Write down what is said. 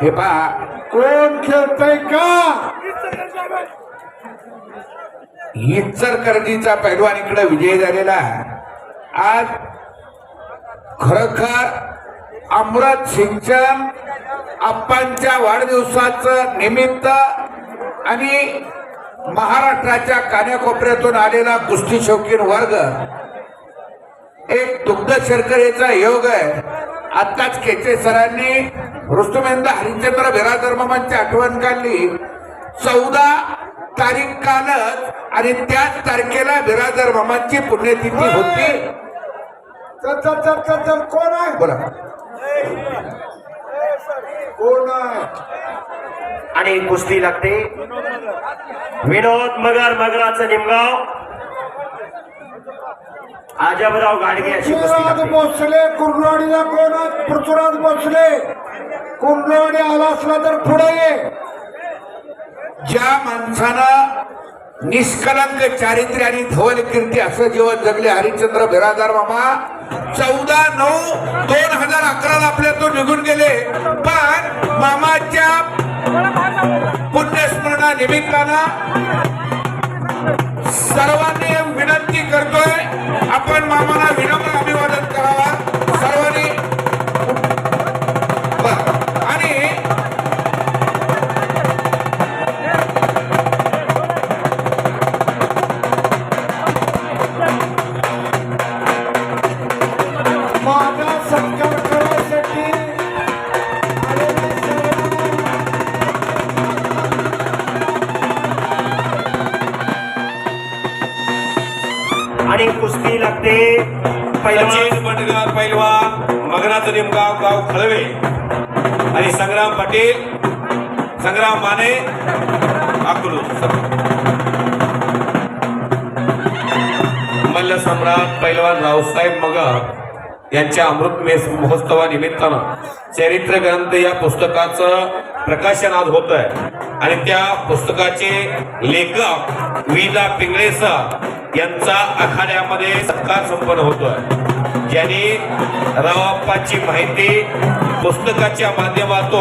हे पहा कोण खेळतय का इचरकरंजीचा पैलवान इकडे विजय झालेला आहे. आज खरोखर अमृत सिंचन आप्पांच्या वाढदिवसाचं निमित्त आणि महाराष्ट्राच्या कान्याकोपऱ्यातून आलेला कुस्ती शौकीन वर्ग एक दुग्ध शर्करेचा योग आहे. आत्ताच केचे सरांनी रुस्तुमेंद्र हरिश्चंद्र बिरादर मामांची आठवण काढली. चौदा तारीख कालच आणि त्याच तारखेला बिरादर मामांची पुण्यतिथी होती. चल चल चल चल चल. कोण आहे? बोला. कोण आहे? आणि कुस्ती लागते. विनोद मगर मगराचं निमगाव. आजबराव गाडगे अशी लागते भोसले कुर्लवाडीला कोण? पृथ्वीराज भोसले. कुर्लवाडी आला असला तर पुढे ये. ज्या माणसानं निष्कलंक चारित्र्य आणि धवल कीर्ती असं जीवन जगले हरिश्चंद्र बिरादार मामा चौदा नऊ दोन हजार अकराला आपल्यातून निघून गेले. पण मामाच्या पुण्यस्मरणा निमित्तानं सर्वांनी आणि कुस्ती लागते. सचिन पहिलवान बंडगार पैलवान. मगनाचं निमगाव गाव खळवे. आणि संग्राम पाटील संग्राम माने अकलूज. मल्ल सम्राट पैलवान रावसाहेब मगर यांच्या अमृत मेस महोत्सवानिमित्तानं चरित्र ग्रंथ या पुस्तकाचं प्रकाशन आज होत आहे आणि त्या पुस्तकाचे लेखक विदा पिंगळे सर यांचा आखाड्यामध्ये सत्कार संपन्न होतोय. ज्यांनी रावाप्पाची माहिती पुस्तकाच्या माध्यमातून